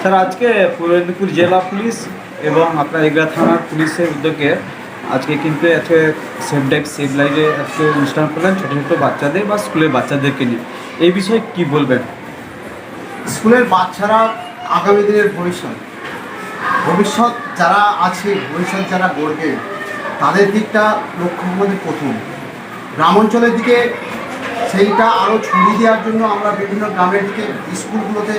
Sir, আজকে পূর্ব মেদিনীপুর জেলা police এবং আপনার এগরা থানার পুলিশের উদ্যোগে আজকে কিন্তু আজকে সেফ ডেক সেফ লাইটে আজকে অনুষ্ঠান করলেন ছোটো ছোটো বাচ্চাদের বা স্কুলের বাচ্চাদেরকে নিয়ে। এই বিষয়ে কি বলবেন? স্কুলের বাচ্চারা আগামী দিনের ভবিষ্যৎ। ভবিষ্যৎ যারা আছে, ভবিষ্যৎ যারা গড়বে, তাদের দিকটা লক্ষ্য আমাদের প্রথম। গ্রাম অঞ্চলের দিকে সেইটা আরও ছড়িয়ে দেওয়ার জন্য আমরা বিভিন্ন গ্রামের দিকে, স্কুলগুলোতে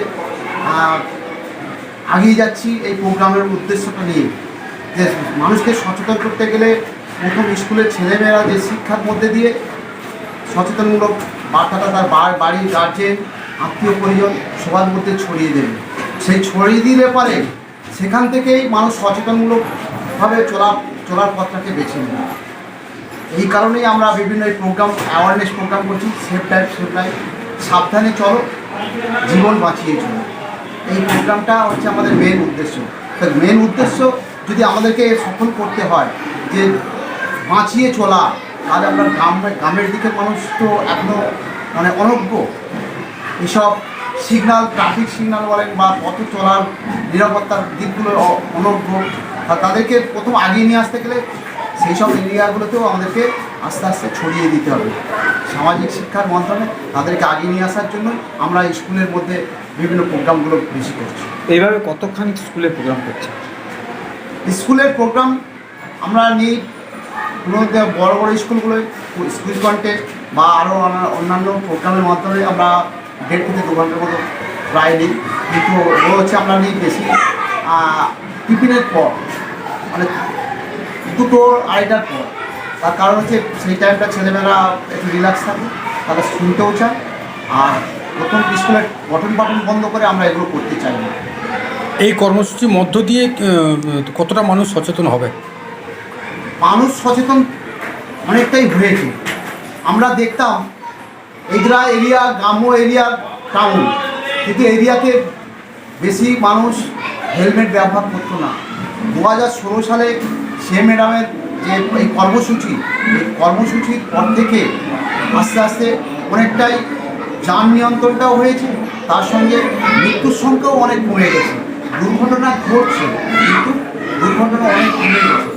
আগিয়ে যাচ্ছি এই প্রোগ্রামের উদ্দেশ্যটা নিয়ে। যে মানুষকে সচেতন করতে গেলে প্রথম স্কুলের ছেলেমেয়েরা যে শিক্ষার মধ্যে দিয়ে সচেতনমূলক বার্তাটা তার বা- বাড়ির গার্জেন আত্মীয় পরিজন, সবার মধ্যে ছড়িয়ে দেবে। সেই ছড়িয়ে দিলে পারে সেখান থেকেই মানুষ সচেতনমূলকভাবে চলা, চলার পথটাকে বেছে নেবে। এই কারণেই আমরা বিভিন্ন এই প্রোগ্রাম অ্যাওয়ারনেস প্রোগ্রাম করছি। সেফ লাইফ সেফ লাইফ সাবধানে চলো। জীবন বাঁচিয়ে চলো। এই প্রোগ্রামটা হচ্ছে আমাদের মেন উদ্দেশ্য। তো মেন উদ্দেশ্য যদি আমাদেরকে সফল করতে হয়, যে বাঁচিয়ে চলা, তাহলে আমরা গ্রাম, গ্রামের দিকে মানুষ তো এখনও মানে অনজ্ঞ এসব সিগনাল ট্রাফিক সিগনাল বলেন বা পথ চলার নিরাপত্তার দিকগুলো অনজ্ঞ তাদেরকে প্রথম আগিয়ে নিয়ে আসতে গেলে সেই সব এরিয়াগুলোতেও আমাদেরকে আস্তে আস্তে ছড়িয়ে দিতে হবে। সামাজিক শিক্ষার মাধ্যমে তাদেরকে আগিয়ে নিয়ে আসার জন্য আমরা স্কুলের মধ্যে বিভিন্ন প্রোগ্রামগুলো বেশি করছি। এইভাবে কতখানি স্কুলে প্রোগ্রাম করছে? স্কুলের প্রোগ্রাম আমরা নিই বড় বড় স্কুলগুলোয় স্কুল কন্টেস্ট বা আরও অন্যান্য প্রোগ্রামের মাধ্যমে আমরা দেড় থেকে দু ঘণ্টার মতো প্রায় নিই। কিন্তু ও হচ্ছে আমরা নিই বেশি টিফিনের পর। মানে দুটো আড়াইটার পর তার কারণ হচ্ছে সেই টাইমটা ছেলেমেয়েরা একটু রিল্যাক্স থাকে তারা শুনতেও চায় আর প্রথম স্কুলের পঠন পাঠন বন্ধ করে আমরা এগুলো করতে চাই না। এই কর্মসূচির মধ্য দিয়ে কতটা মানুষ সচেতন হবে? মানুষ সচেতন অনেকটাই হয়েছে। আমরা দেখতাম এগরা এরিয়া গ্রাম্য এরিয়া টাউন কিন্তু এরিয়াতে বেশি মানুষ হেলমেট ব্যবহার করতো না। দু হাজার ষোলো সালে সে ম্যাডামের যে এই কর্মসূচি এই কর্মসূচির পর থেকে আস্তে আস্তে অনেকটাই যান নিয়ন্ত্রণটাও হয়েছে তার সঙ্গে মৃত্যুর সংখ্যাও অনেক কমে গেছে। দুর্ঘটনা ঘটছে কিন্তু দুর্ঘটনা অনেক কমে গেছে।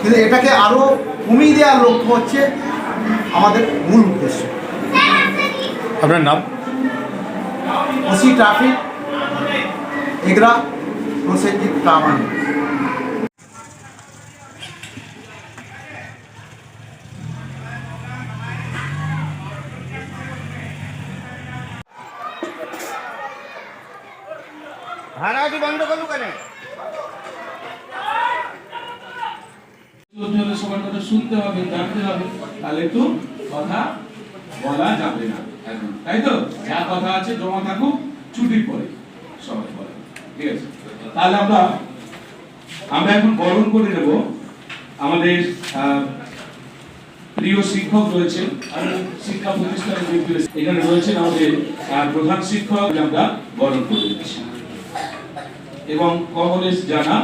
কিন্তু এটাকে আরও কমিয়ে দেওয়ার লক্ষ্য হচ্ছে আমাদের মূল উদ্দেশ্য। আপনার নাম? ওসি ট্রাফিক এগরা প্রসেনজিৎ প্রামাণিক ভাড়াটি বন্ধ করলু কেন চলতে হলে সবার কথা শুনতে হবে, জানতে হবে, তাহলে তো কথা বলা যাবে না। এখন, তাই তো? যা কথা আছে, জমা থাকুক, ছুটির পরে সবাই ঠিক আছে? তাহলে আমরা আমরা এখন বরণ করে নেব। আমাদের প্রিয় শিক্ষক রয়েছেন আর শিক্ষা এখানে রয়েছেন আমাদের প্রধান শিক্ষক। আমরা বরণ করে দিচ্ছি এবং কমলেশ জানা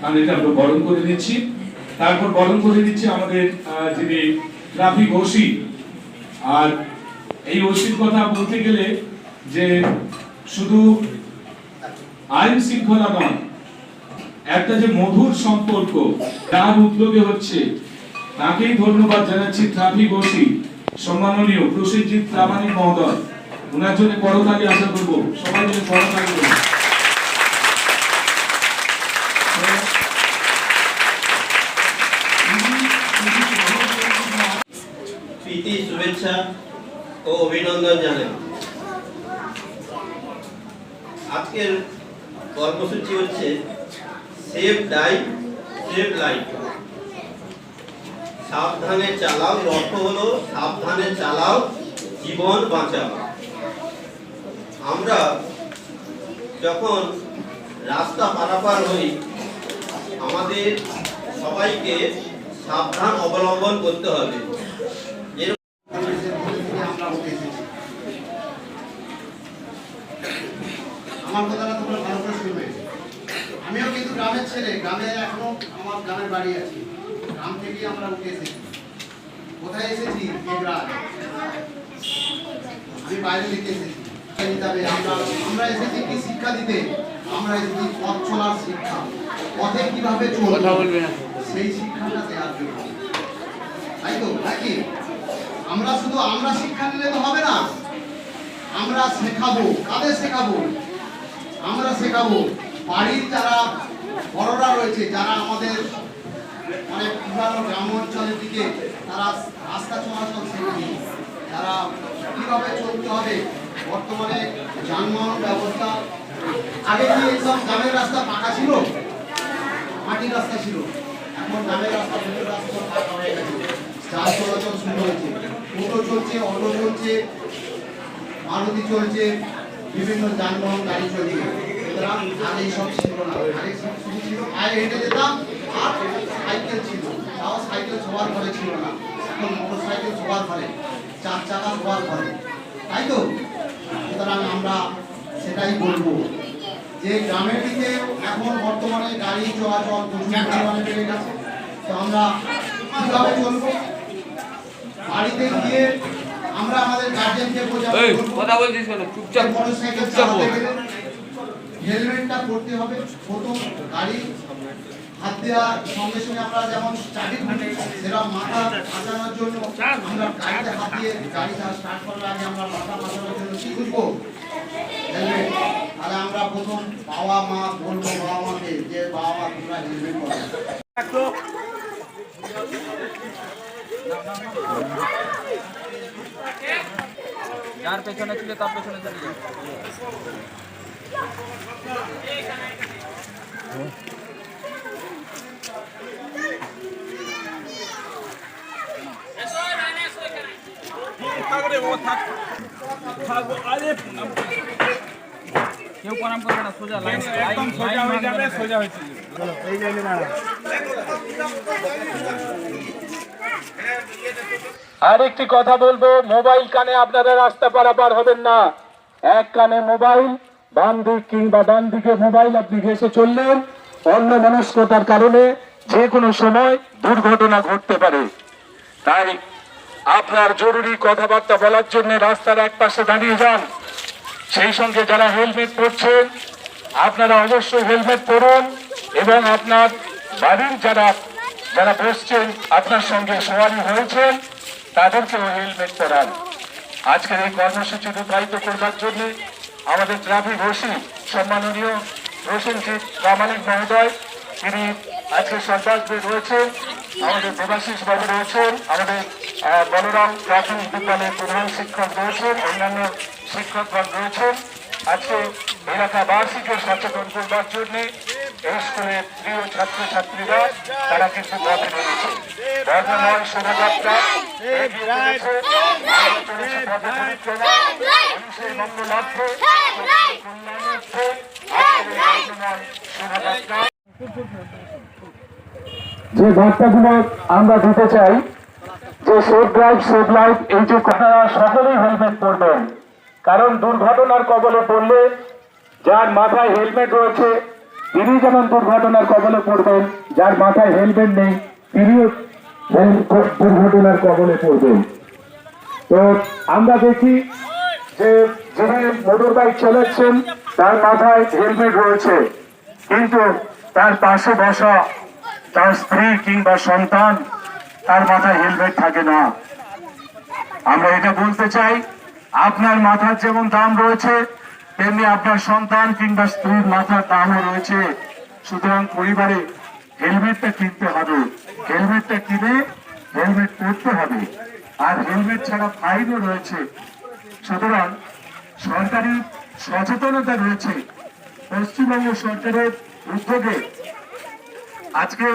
তাদেরকে আমরা বরণ করে নিচ্ছি। তারপর বরণ করে দিচ্ছি আমাদের যিনি ট্রাফিক ওসি আর এই ওসির কথা বলতে গেলে যে শুধু আইন শৃঙ্খলা নয়, একটা যে মধুর সম্পর্ক তার উদ্যোগে হচ্ছে, তাকেই ধন্যবাদ জানাচ্ছি ট্রাফিক ওসি সম্মাননীয় প্রসেনজিৎ প্রামাণিক মহোদয়। ওনার জন্য করতালি আশা করব। সবাই করতালি শুভেচ্ছা ও অভিনন্দন জানাই। আজকের কর্মসূচি হচ্ছে সেভ ডাইভ সেভ লাইফ সাবধানে চালাও, অর্থ হলো সাবধানে চালাও, জীবন বাঁচাও। আমরা যখন রাস্তা পারাপার হই, আমাদের সবাইকে সাবধান অবলম্বন করতে হবে। আমার কথাটা তোমরা ভালো করে শুনবে। আমিও কিন্তু গ্রামের ছেলে গ্রামে এখনও আমার গ্রামের বাড়ি আছে। গ্রাম থেকেই আমরা উঠে এসেছি। কোথায় এসেছি? আমি বাইরে লিখে এসেছি। আমরা আমরা এসেছি কি শিক্ষা দিতে? আমরা এসেছি পথ চলার শিক্ষা। পথে কীভাবে চলবে? সেই শিক্ষাটা দেওয়ার জন্য। তাই তো? নাকি? আমরা শুধু আমরা শিক্ষা নিলে তো হবে না। আমরা শেখাবো। কাদের শেখাবো? আমরা শেখাবো। বাড়ির যারা বড়রা রয়েছে, যারা আমাদের মানে পুরানো গ্রাম অঞ্চলের দিকে তারা রাস্তা চলাচল শেখেনি, তারা কীভাবে চলতে হবে, বর্তমানে যানবাহন ব্যবস্থা, আগে কি এইসব গ্রামের রাস্তা পাকা ছিল? মাটির রাস্তা ছিল। এখন গ্রামের রাস্তা মেট্রো রাস্তা পাকা হয়ে গেছে। যান চলাচল শুরু হয়েছে। টোটো চলছে, অটো চলছে, মারুতি চলছে বিভিন্ন যানবাহন গাড়ি চলছে সুতরাং আগে সব ছিল না। আগে শুধু ছিল পায়ে হেঁটে যেতাম, আর সাইকেল ছিল। তাও সাইকেল সবার ঘরে ছিল না। এখন মোটর সাইকেল সবার ঘরে চার চাকা সবার ঘরে তাই তো? সুতরাং আমরা সেটাই বলব যে গ্রামের দিকে এখন বর্তমানে গাড়ি চলাচল প্রচুর পরিমাণে বেড়ে গেছে। তো আমরা কীভাবে চলবো? বাড়িতে গিয়ে আমরা আমাদের গার্জেনকে বোঝাবো কথা বলছিস কেন? চুপচাপ চুপচাপ বল। হেলমেটটা পরতে হবে প্রথম গাড়ি হাত দেওয়ার সঙ্গে সঙ্গে আমরা যেমন স্টার্টিং সেরকম মাথা বাঁচানোর জন্য আমরা গাড়িতে হাত দিয়ে গাড়িটা স্টার্ট করার আগে আমরা মাথা বাঁচানোর জন্য কি বুঝব হেলমেট তাহলে আমরা প্রথম বাবা মা বলব বাবা মাকে যে বাবা মা তোমরা হেলমেট পরো। যার পেছনে ছিল তার পেছনে চলে যাও। কেউ প্রণাম করবে না সোজা লাইন একদম সোজা হয়ে যাবে সোজা আর একটি কথা বলব, মোবাইল কানে আপনারা রাস্তা পারাপার হবেন না। এক কানে মোবাইল, বাম দিক কিংবা ডান দিকে মোবাইল আপনি ঘেসে চললেন, অন্য মনস্কতার কারণে যে কোনো সময় দুর্ঘটনা ঘটতে পারে। তাই আপনার জরুরি কথাবার্তা বলার জন্য রাস্তার এক পাশে দাঁড়িয়ে যান। সেই সঙ্গে যারা হেলমেট পরছেন, আপনারা অবশ্যই হেলমেট পরুন এবং আপনার বাড়ির যারা যারা বসছেন, আপনার সঙ্গে সওয়ারি হয়েছেন তাদেরকেও হেলমেট পরান আজকের এই কর্মসূচি রূপায়িত করবার জন্য আমাদের ট্রাফিক ওসি সম্মাননীয় রোশনজিৎ প্রামাণিক মহোদয়, তিনি আজকে সন্ত্রাসবাদী রয়েছেন, আমাদের দেবাশিস বাবু রয়েছেন, আমাদের বলরাম প্রাথমিক বিদ্যালয়ের প্রধান শিক্ষক রয়েছেন, অন্যান্য শিক্ষকগণ রয়েছেন। আজকে এলাকাবাসীকে সচেতন করবার জন্য এই স্কুলের প্রিয় ছাত্রছাত্রীরা তারা কিন্তু পথে নেমেছে বর্ণময় শোভাযাত্রা যে বার্তাগুলো আমরা দিতে চাই, যে সেফ ড্রাইভ সেফ লাইফ এই যে আপনারা সকলেই হেলমেট পরবেন। কারণ দুর্ঘটনার কবলে পড়লে যার মাথায় হেলমেট রয়েছে, তিনি যেমন দুর্ঘটনার কবলে পড়বেন, যার মাথায় হেলমেট নেই, তিনিও দুর্ঘটনার কবলে পড়বেন তো আমরা দেখি যে যিনি মোটর বাইক চালাচ্ছেন তার মাথায় হেলমেট রয়েছে। কিন্তু তার পাশে বসা তার স্ত্রী কিংবা সন্তান, তার মাথায় হেলমেট থাকে না। আমরা এটা বলতে চাই, আপনার মাথার যেমন দাম রয়েছে, তেমনি আপনার সন্তান কিংবা স্ত্রীর মাথার দামও রয়েছে। সুতরাং পরিবারে হেলমেটটা কিনতে হবে। হেলমেটটা কিনে হেলমেট পরতে হবে। আর হেলমেট ছাড়া ফাইনও রয়েছে। সুতরাং সরকারি সচেতনতা রয়েছে পশ্চিমবঙ্গ সরকারের উদ্যোগে। আজকে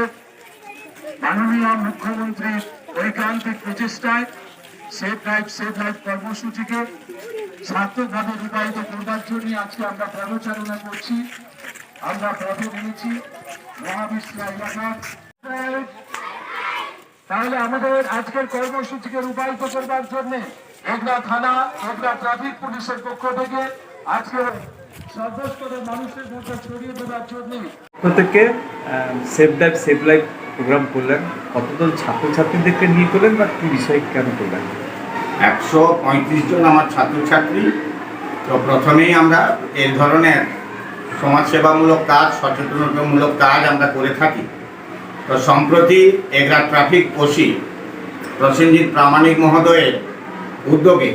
মাননীয় মুখ্যমন্ত্রীর ঐকান্তিক প্রচেষ্টায় সেফ লাইফ সেফ লাইফ কর্মসূচিকে সার্থকভাবে রূপায়িত করবার জন্য আজকে আমরা পদচারণা করছি। আমরা পথে নিয়েছি মহাবিশ্বা এলাকার তাহলে আমাদের আজকের কর্মসূচিকে রূপায়িত করবার জন্য এগরা থানা এগরা ট্রাফিক পুলিশের পক্ষ থেকে আজকে সর্বস্তরের মানুষের মধ্যে ছড়িয়ে দেওয়ার জন্য প্রত্যেককে safe drive save life program করলেন। কতজন ছাত্রছাত্রীদেরকে নিয়ে করলেন বা কি বিষয় কেন করলেন? একশো পঁয়ত্রিশ জন আমার ছাত্রছাত্রী। তো প্রথমেই আমরা এই ধরনের সমাজসেবামূলক কাজ সচেতনতামূলক কাজ আমরা করে থাকি। তো সম্প্রতি এগরা ট্রাফিক ওসি প্রসেনজিৎ প্রামাণিক মহোদয়ের উদ্যোগে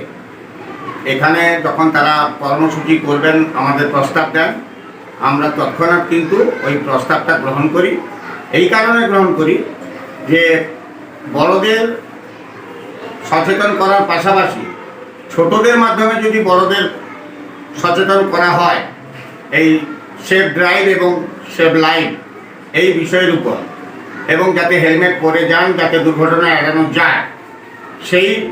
এখানে যখন তারা কর্মসূচি করবেন আমাদের প্রস্তাব দেন আমরা তৎক্ষণাৎ কিন্তু ওই প্রস্তাবটা গ্রহণ করি। এই কারণে গ্রহণ করি যে বড়দের সচেতন করার পাশাপাশি ছোটদের মাধ্যমে যদি বড়দের সচেতন করা হয়, এই সেফ ড্রাইভ এবং সেভ লাইফ এই বিষয়ের উপর এবং যাতে হেলমেট পরে যান, যাতে দুর্ঘটনা এড়ানো যায়। সেই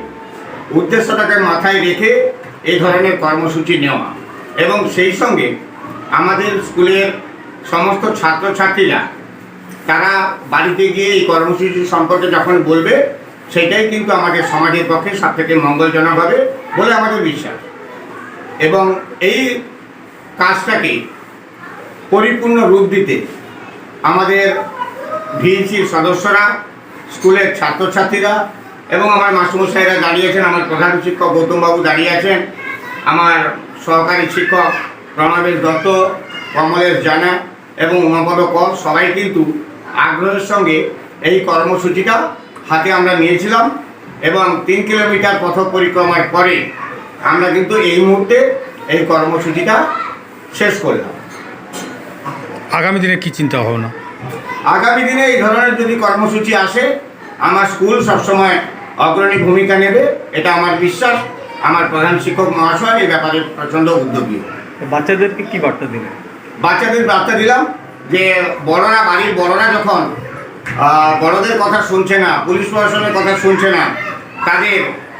উদ্দেশ্যটাকে মাথায় রেখে এই ধরনের কর্মসূচি নেওয়া। এবং সেই সঙ্গে আমাদের স্কুলের সমস্ত ছাত্রছাত্রীরা, তারা বাড়িতে গিয়ে এই কর্মসূচি সম্পর্কে যখন বলবে, সেটাই কিন্তু আমাদের সমাজের পক্ষে সব থেকে মঙ্গলজনক হবে বলে আমাদের বিশ্বাস। এবং এই কাজটাকে পরিপূর্ণ রূপ দিতে আমাদের ভিএসির সদস্যরা, স্কুলের ছাত্রছাত্রীরা এবং আমার মাস্টারমশাইরা দাঁড়িয়ে আছেন, আমার প্রধান শিক্ষক গৌতমবাবু দাঁড়িয়ে আছেন, আমার সহকারী শিক্ষক প্রণবেশ দত্ত, কমলেশ জানা এবং উমাপদ কর সবাই কিন্তু আগ্রহের সঙ্গে এই কর্মসূচিটা হাতে আমরা নিয়েছিলাম এবং তিন কিলোমিটার পথ পরিক্রমার পরে আমরা কিন্তু এই মুহূর্তে এই কর্মসূচিটা শেষ করলাম। আগামী দিনে কি চিন্তা ভাবনা? আগামী দিনে এই ধরনের যদি কর্মসূচি আসে আমার স্কুল সবসময় অগ্রণী ভূমিকা নেবে এটা আমার বিশ্বাস। আমার প্রধান শিক্ষক মহাশয় এই ব্যাপারে প্রচণ্ড উদ্যোগী। বাচ্চাদেরকে কি বার্তা দিলেন? বাচ্চাদের বার্তা দিলাম যে বড়রা বাড়ির বড়রা যখন বড়দের কথা শুনছে না পুলিশ প্রশাসনের কথা শুনছে না তাদের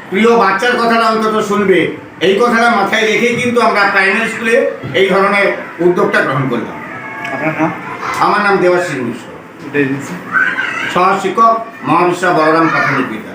প্রিয় বাচ্চার কথাটা অন্তত শুনবে এই কথাটা মাথায় রেখেই কিন্তু আমরা প্রাইমারি স্কুলে এই ধরনের উদ্যোগটা গ্রহণ করলাম। আপনার নাম? আমার নাম দেবাশিস মিশ্র। শিক্ষক মহাবিশ্ব বলরাম প্রাথমিক বিদ্যালয়।